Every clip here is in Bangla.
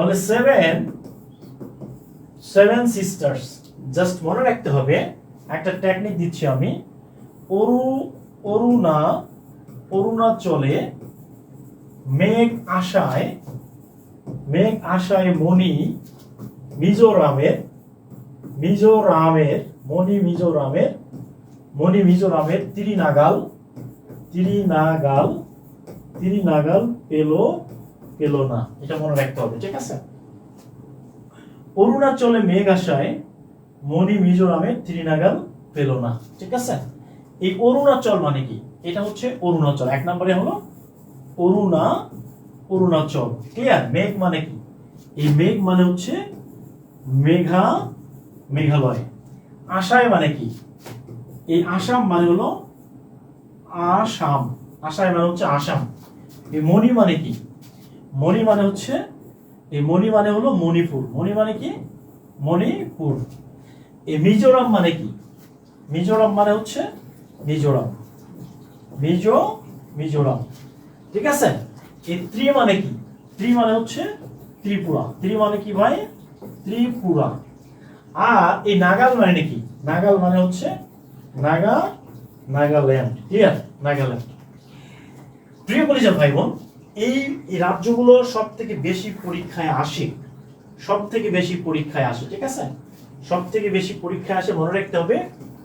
তাহলে সেভেন সেভেন সিস্টার্স জাস্ট মনে রাখতে হবে, একটা টেকনিক দিচ্ছি আমি, অরু, অরুণা অরুণাচলে মেঘ আশায় মেঘ আশায় মণি, মিজোরামের মিজোরামের, মণি মিজোরামের মণি মিজোরামের তিরিনাগাল তিরিনাগাল তিরিনাগাল পেল পেল না, এটা মনে রাখতে হবে, ঠিক আছে? অরুণাচলে মেঘ আসায় মণি মিজোরামে ত্রিনাগাল পেল না, ঠিক আছে? এই অরুণাচল মানে কি? এটা হচ্ছে অরুণাচল, এক নম্বরে হলো অরুণা, অরুণাচল ক্লিয়ার মেঘ মানে কি? এই মেঘ মানে হচ্ছে মেঘা, মেঘালয়। আসায় মানে কি? এই আসাম মানে হলো আসাম, আসায় মানে হচ্ছে আসাম। এই মণি মানে কি? মণি মানে হচ্ছে, এই মণি মানে হলো মণিপুর। মণি মানে কি? মণিপুর। এই মিজোরাম মানে কি? মিজোরাম মানে হচ্ছে মিজোরাম। মিজো, মিজোরাম। ঠিক আছে? এই ত্রি মানে কি? ত্রি মানে হচ্ছে ত্রিপুরা। ত্রি মানে কি ভাই? ত্রিপুরা। আর এই নাগাল মানে কি? নাগাল মানে হচ্ছে নাগা, নাগাল্যান্ড। ক্লিয়ার? নাগাল্যান্ড। প্রিয় পরিচয় ভাই বোন এই রাজ্যগুলো সব থেকে বেশি পরীক্ষায় আসে সব থেকে বেশি পরীক্ষায় আসে, ঠিক আছে? সব থেকে বেশি পরীক্ষায় আসে মনে রাখতে হবে,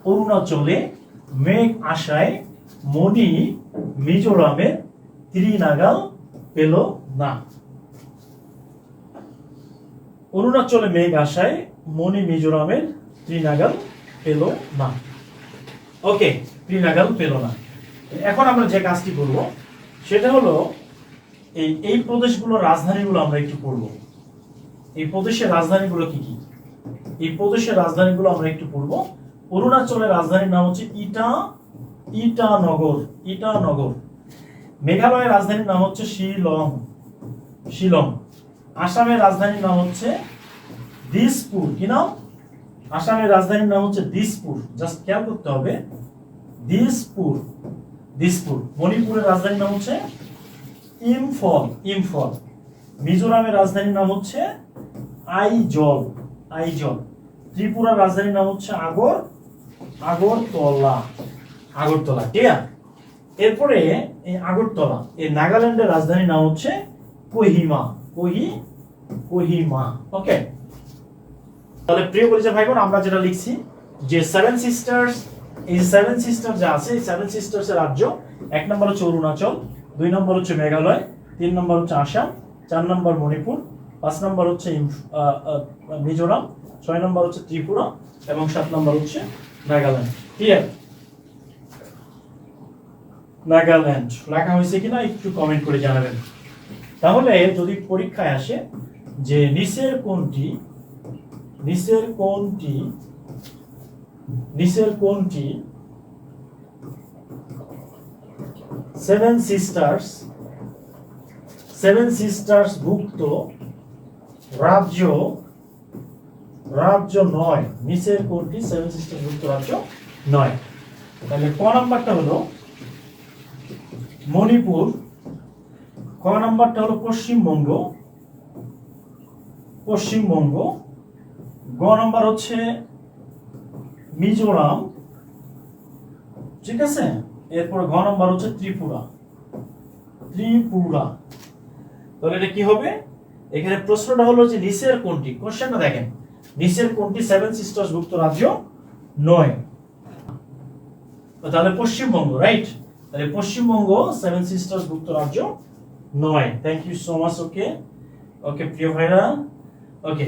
অরুণাচলে মেঘ আশায় মণি মিজোরামে ত্রিনাগাল পেল না। অরুণাচলে মেঘ আশায় মণি মিজোরামের ত্রিনাগাল পেল না। ওকে, ত্রিনাগাল পেল না। এখন আমরা যে কাজটি করব, সেটা হলো এই এই প্রদেশগুলোর রাজধানীগুলো আমরা একটু পড়ব। এই প্রদেশের রাজধানীগুলো কি কি? এই প্রদেশের রাজধানীগুলো আমরা একটু পড়ব। অরুণাচলের রাজধানীর নাম হচ্ছে ইটা, ইটানগর ইটানগর। মেঘালয়ের রাজধানীর নাম হচ্ছে শিলং শিলং। আসামের রাজধানীর নাম হচ্ছে দিসপুর। কি নাম? আসামের রাজধানীর নাম হচ্ছে দিসপুর। জাস্ট খেয়াল করতে হবে। দিসপুর। দিসপুর। মণিপুরের রাজধানীর নাম হচ্ছে ইমফল ইমফল মিজোরামের রাজধানীর নাম হচ্ছে আইজল আইজল। ত্রিপুরার রাজধানীর নাম হচ্ছে আগর, আগরতলা আগরতলা ক্লিয়ার এরপরে এই আগরতলা, এই নাগাল্যান্ডের রাজধানীর নাম হচ্ছে কোহিমা, কোহি, কোহিমা ওকে তাহলে প্রিয় পরিচয় ভাই বোন আমরা যেটা লিখছি, যে সেভেন সিস্টার্স এই সেভেন সিস্টার যা আছে, এই সেভেন সিস্টার্স এর রাজ্য, এক নম্বর হচ্ছে অরুণাচল দুই নম্বর হচ্ছে মেঘালয়, তিন নম্বর হচ্ছে আসাম, চার নম্বর মণিপুর, পাঁচ নম্বর হচ্ছে মিজোরাম, ছয় নম্বর হচ্ছে ত্রিপুরা এবং সাত নম্বর হচ্ছে নাগাল্যান্ড। ক্লিয়ার নাগাল্যান্ড। লেখা হয়েছে কিনা একটু কমেন্ট করে জানাবেন। তাহলে যদি পরীক্ষায় আসে যে নিচের কোনটি নিচের কোনটি নিচের কোনটি সেভেন সিস্টার্স সেভেন সিস্টার্স ভুক্ত রাজ্য রাজ্য নয় নিচের কোনটি সেভেন সিস্টার্স ভুক্ত রাজ্য নয় তাহলে ক নাম্বারটা হলো? মণিপুর। ক নাম্বারটা হলো পশ্চিমবঙ্গ। পশ্চিমবঙ্গ। গ নাম্বার হচ্ছে মিজোরাম। ঠিক আছে? এরপর ঘ নাম্বার হচ্ছে ত্রিপুরা। ত্রিপুরা। তাহলে এটা কি হবে? এখানে প্রশ্নটা হলো যে নিচের কোনটি? কোশ্চেনটা দেখেন। নিচের কোনটি সেভেন সিস্টার্স ভুক্ত রাজ্য নয়? তাহলে পশ্চিমবঙ্গ রাইট তাহলে পশ্চিমবঙ্গ সেভেন সিস্টার্স ভুক্ত রাজ্য নয়। Thank you so much okay okay প্রিয় ভাইরা। ওকে